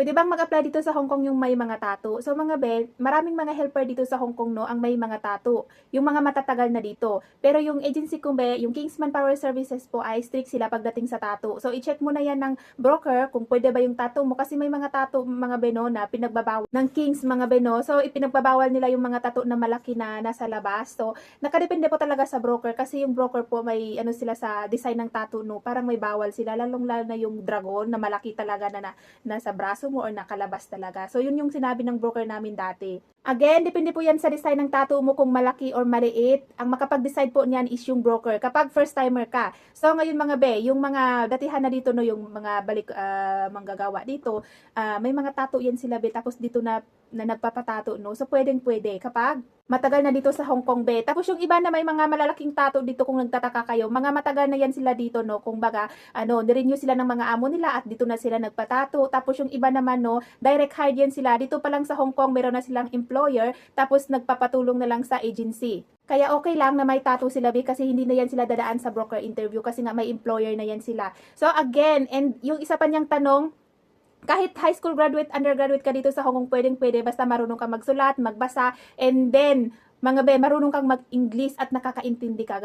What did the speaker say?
Pwede bang mag-apply dito sa Hong Kong yung may mga tattoo? So mga be, maraming mga helper dito sa Hong Kong no ang may mga tattoo. Yung mga matatagal na dito. Pero yung agency kong be, yung Kingsman Power Services po ay strict sila pagdating sa tattoo. So i-check mo na yan ng broker kung pwede ba yung tattoo mo kasi may mga tattoo mga beno na pinagbabawal ng Kings mga beno. So ipinagbabawal nila yung mga tattoo na malaki na nasa labas. So nakadepende po talaga sa broker kasi yung broker po may ano sila sa design ng tattoo no, parang may bawal sila lalong lalo na yung dragon na malaki talaga na, na nasa braso mo or nakalabas talaga. So, yun yung sinabi ng broker namin dati. Again, depende po yan sa design ng tattoo mo kung malaki or maliit. Ang makapag-decide po niyan is yung broker kapag first timer ka. So, ngayon mga be, yung mga datihan na dito no, yung mga balik ah, manggagawa dito, ah, may mga tattoo yan sila be tapos dito na na nagpapatato no. So, pwedeng pwede kapag matagal na dito sa Hong Kong be. Tapos yung iba na may mga malalaking tattoo dito kung nagtataka kayo, mga matagal na yan sila dito no. Kung baga, ano, nirenew sila ng mga amo nila at dito na sila nagpatato. Tapos yung iba naman no, direct hire yan sila. Dito pa lang sa Hong Kong, meron na silang employer, tapos nagpapatulong na lang sa agency. Kaya okay lang na may tattoo sila be kasi hindi na yan sila dadaan sa broker interview kasi nga may employer na yan sila. So again, and yung isa pa niyang tanong, kahit high school graduate, undergraduate ka dito sa Hong Kong, pwedeng pwede basta marunong ka magsulat, magbasa, and then, mga be, marunong kang mag-English at nakakaintindi ka.